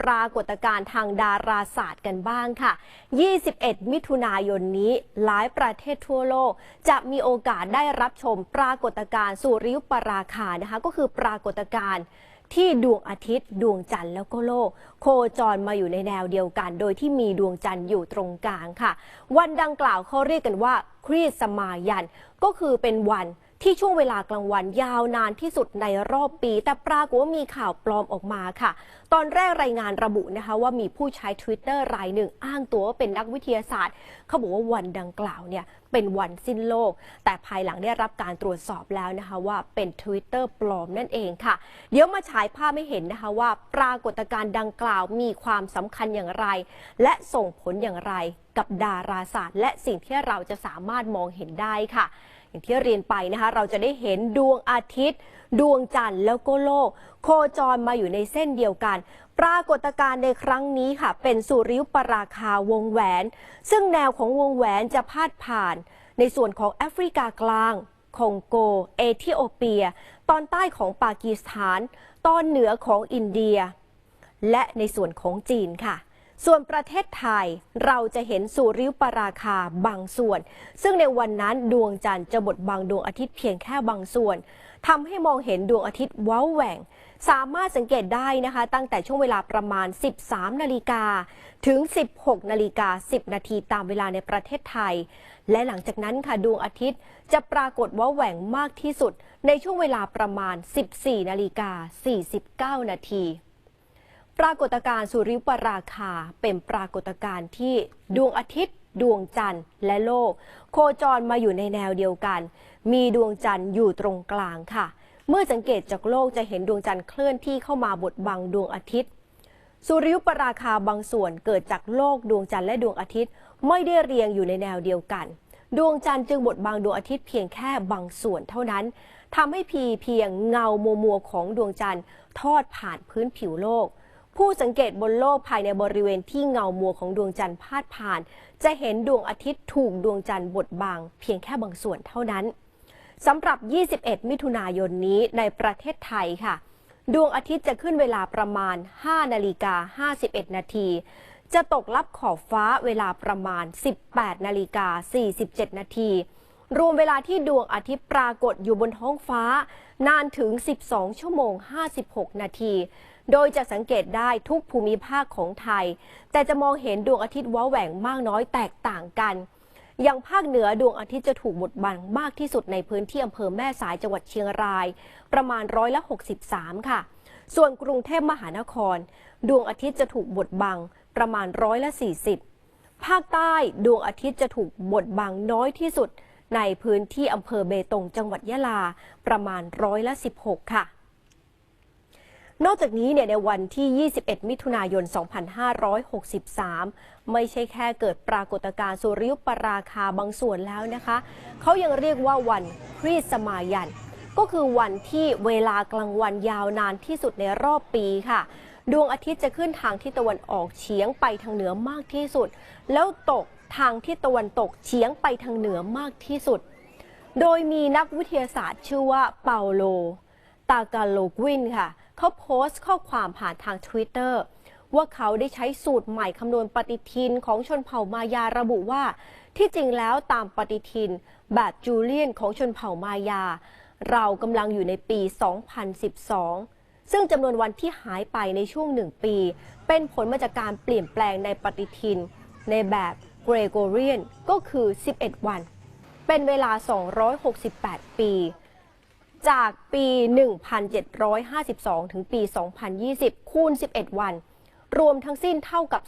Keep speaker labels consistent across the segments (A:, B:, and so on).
A: ปรากฏการณ์ทางดาราศาสตร์กันบ้างค่ะ 21 มิถุนายนนี้หลายประเทศทั่วโลก จะมีโอกาสได้รับชมปรากฏการณ์สุริยุปราคานะคะ ก็คือปรากฏการณ์ที่ดวงอาทิตย์ ดวงจันทร์แล้วก็โลก โคจรมาอยู่ในแนวเดียวกัน โดยที่มีดวงจันทร์อยู่ตรงกลางค่ะ วันดังกล่าวเขาเรียกกันว่าครีสมายัน ก็คือเป็นวัน ที่ช่วงเวลากลางวันยาวนานที่สุดในรอบปี แต่ปรากฏว่ามีข่าวปลอมออกมาค่ะ ตอนแรกรายงานระบุนะคะว่ามีผู้ใช้ Twitter รายหนึ่งอ้างตัวว่าเป็นนักวิทยาศาสตร์ เขาบอกว่าวันดังกล่าวเนี่ยเป็นวันสิ้นโลก แต่ภายหลังได้รับการตรวจสอบแล้วนะคะว่าเป็น Twitter ปลอมนั่นเองค่ะ เดี๋ยวมาฉายภาพให้เห็นนะคะว่าปรากฏการณ์ดังกล่าวมีความสำคัญอย่างไร และส่งผลอย่างไรกับดาราศาสตร์ และสิ่งที่เราจะสามารถมองเห็นได้ค่ะ อย่างที่เรียนไปนะคะ เราจะได้เห็นดวงอาทิตย์ ดวงจันทร์แล้วก็โลก โคจรมาอยู่ในเส้นเดียวกัน ปรากฏการณ์ในครั้งนี้ค่ะ เป็นสุริยุปราคาวงแหวน ซึ่งแนวของวงแหวนจะพาดผ่าน ในส่วนของแอฟริกากลางคองโก เอธิโอเปีย ตอนใต้ของปากีสถาน ตอนเหนือของอินเดีย และในส่วนของจีนค่ะ ส่วนประเทศไทยเราจะเห็นสุริยุปราคาบางส่วน ซึ่งในวันนั้นดวงจันทร์จะบดบังดวงอาทิตย์เพียงแค่บางส่วนทำให้มองเห็นดวงอาทิตย์ว้าแหว่ง สามารถสังเกตได้นะคะ ตั้งแต่ช่วงเวลาประมาณ 13 นาฬิกาถึง 16 นาฬิกา 10 นาทีตามเวลาในประเทศไทย และหลังจากนั้นค่ะดวงอาทิตย์จะปรากฏว่าแหว่งมากที่สุด ในช่วงเวลาประมาณ 14 นาฬิกา 49 นาที ปรากฏการณ์สุริยุปราคาเป็นปรากฏการณ์ที่ดวงอาทิตย์ ดวงจันทร์และโลก โคจรมาอยู่ในแนวเดียวกัน มีดวงจันทร์อยู่ตรงกลางค่ะ เมื่อสังเกตจากโลกจะเห็นดวงจันทร์เคลื่อนที่เข้ามาบดบังดวงอาทิตย์ สุริยุปราคาบางส่วนเกิดจากโลกดวงจันทร์และดวงอาทิตย์ไม่ได้เรียงอยู่ในแนวเดียวกัน ดวงจันทร์จึงบดบังดวงอาทิตย์เพียงแค่บางส่วนเท่านั้นทำให้พีเพียงเงามัวมัวของดวงจันทร์ทอดผ่านพื้นผิวโลก ผู้สังเกตบนโลกภายในบริเวณที่เงามัวของดวงจันทร์พาดผ่าน จะเห็นดวงอาทิตย์ถูกดวงจันทร์บดบัง เพียงแค่บางส่วนเท่านั้นสำหรับ 21 มิถุนายนนี้ในประเทศไทยค่ะ ดวงอาทิตย์จะขึ้นเวลาประมาณ 5 นาฬิกา 51 นาที จะตกลับขอบฟ้าเวลาประมาณ 18 นาฬิกา 47 นาที รวมเวลาที่ดวงอาทิตย์ปรากฏอยู่บนท้องฟ้า นานถึง 12 ชั่วโมง 56 นาที โดยจะสังเกตได้ทุกภูมิภาคของไทย แต่จะมองเห็นดวงอาทิตย์ว้าแหว่งมากน้อยแตกต่างกัน อย่างภาคเหนือดวงอาทิตย์จะถูกบดบังมากที่สุดในพื้นที่อำเภอแม่สายจังหวัดเชียงราย ประมาณร้อยละ 63 ค่ะ ส่วนกรุงเทพมหานคร ดวงอาทิตย์จะถูกบดบังประมาณร้อยละ 40 ภาคใต้ดวงอาทิตย์จะถูกบดบังน้อยที่สุด ในพื้นที่อำเภอเบตงจังหวัดยะลาประมาณร้อยละ 16 ค่ะนอกจากนี้เนี่ยในวันที่ 21 มิถุนายน 2563 ไม่ใช่แค่เกิดปรากฏการณ์สุริยุปราคาบางส่วนแล้วนะคะ เขายังเรียกว่าวันครีสมายัน ก็คือวันที่เวลากลางวันยาวนานที่สุดในรอบปีค่ะ ดวงอาทิตย์จะขึ้นทางทิศตะวันออกเฉียงไปทางเหนือมากที่สุด แล้วตกทางทิศตะวันตกเฉียงไปทางเหนือมากที่สุด โดยมีนักวิทยาศาสตร์ชื่อว่าเปาโล ตากาโลกวินค่ะ เขาโพสต์ข้อความผ่านทาง Twitter ว่าเขาได้ใช้สูตรใหม่คำนวณปฏิทินของชนเผ่ามายาระบุว่า ที่จริงแล้วตามปฏิทิน แบบจูเลียนของชนเผ่ามายา เรากำลังอยู่ในปี 2012 ซึ่งจำนวนวันที่หายไปในช่วงหนึ่งปี เป็นผลมาจากการเปลี่ยนแปลงในปฏิทิน ในแบบเกรโกเรียนก็คือ 11 วัน เป็นเวลา 268 ปี จากปี 1752 ถึงปี 2020 คูณ 11 วัน รวมทั้งสิ้นเท่ากับ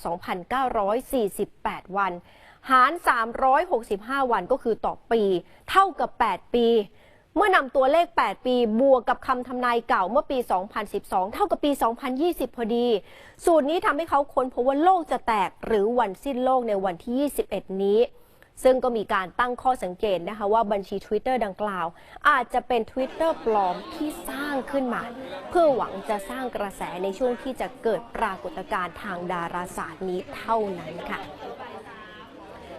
A: 2,948 วัน หาร 365 วันก็คือต่อปี เท่ากับ 8 ปี เมื่อนำตัวเลข 8 ปีบวกกับคำทำนายเก่าเมื่อปี 2012 เท่ากับปี 2020 พอดี สูตรนี้ทำให้เขาค้นพบว่าโลกจะแตกหรือวันสิ้นโลกในวันที่ 21 นี้ ซึ่งก็มีการตั้งข้อสังเกตนะคะว่าบัญชี Twitter ดังกล่าว อาจจะเป็น Twitter ปลอมที่สร้างขึ้นมา เพื่อหวังจะสร้างกระแสในช่วงที่จะเกิดปรากฏการณ์ทางดาราศาสตร์นี้เท่านั้นค่ะ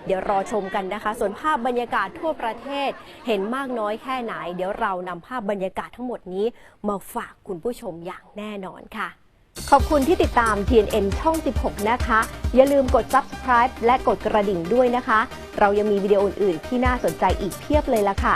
A: เดี๋ยวรอชมกันนะคะ ส่วนภาพบรรยากาศทั่วประเทศเห็นมากน้อยแค่ไหน เดี๋ยวเรานำภาพบรรยากาศทั้งหมดนี้มาฝากคุณผู้ชมอย่างแน่นอนค่ะ ขอบคุณที่ติดตาม TNN ช่อง 16 นะคะ อย่าลืมกด subscribe และกดกระดิ่งด้วยนะคะ เรายังมีวิดีโออื่นๆที่น่าสนใจอีกเพียบเลยละค่ะ